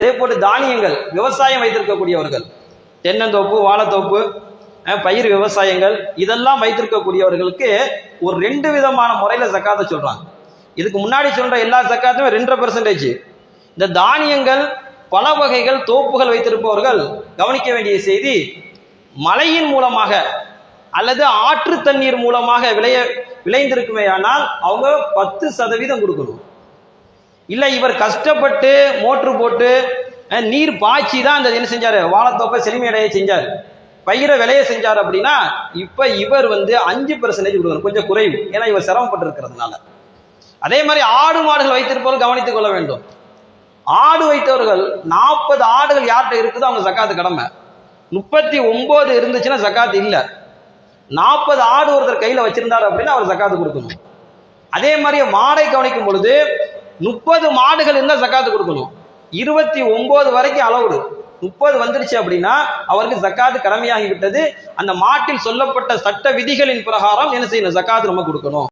அதே போட்டு தானியங்கள் விவசாயம் வைத்திருக்கக்கூடியவர்கள். தென்னந்தோப்பு வாழைத்தோப்பு பயிர் விவசாயங்கள் இதெல்லாம் வைத்திருக்கக்கூடியவர்களுக்கு ஒரு ரெண்டு விதமான முறையில் ஜக்காத்தை சொல்கிறாங்க இதுக்கு முன்னாடி சொல்கிற எல்லா ஜக்காத்துமே ரெண்டரை பெர்சன்டேஜ் இந்த தானியங்கள் பல வகைகள் தோப்புகள் வைத்திருப்பவர்கள் கவனிக்க வேண்டிய செய்தி மழையின் மூலமாக அல்லது ஆற்று தண்ணீர் மூலமாக விளைய விளைந்திருக்குமேயானால் அவங்க பத்து சதவீதம் கொடுக்கணும். இல்லை இவர் கஷ்டப்பட்டு மோட்ரு போட்டு நீர் பாய்ச்சி தான் அந்த என்ன செஞ்சார்? வாழைத்தோப்பை செழுமையடைய செஞ்சார். பயிரை விளைய செஞ்சார் அப்படின்னா இப்போ இவர் வந்து அஞ்சு பெர்சன்டேஜ் கொடுக்கணும். கொஞ்சம் குறைவு. ஏன்னா இவர் சிரமப்பட்டிருக்கிறதுனால. அதே மாதிரி ஆடு மாடுகள் வைத்திருப்பவர்கள் கவனித்துக் கொள்ள வேண்டும். ஆடு வைத்தவர்கள் நாற்பது ஆடுகள் யார்கிட்ட இருக்குதோ அவங்க சக்காத்து கடமை. முப்பத்தி ஒம்பது இருந்துச்சுன்னா சக்காத்து இல்லை. நாற்பது ஆடு ஒருத்தர் கையில் வச்சிருந்தார் அப்படின்னா அவர் சக்காத்து கொடுக்கணும். அதே மாதிரி மாடை கவனிக்கும் பொழுது முப்பது மாடுகள் இருந்தால் ஜக்காத்து கொடுக்கணும். இருபத்தி ஒன்பது வரைக்கும் அளவுடு முப்பது வந்துடுச்சு அப்படின்னா அவருக்கு ஜக்காத்து கடமையாகி விட்டது அந்த மாட்டில் சொல்லப்பட்ட சட்ட விதிகளின் பிரகாரம் என்ன செய்யணும்? ஜக்காத்து நம்ம கொடுக்கணும்.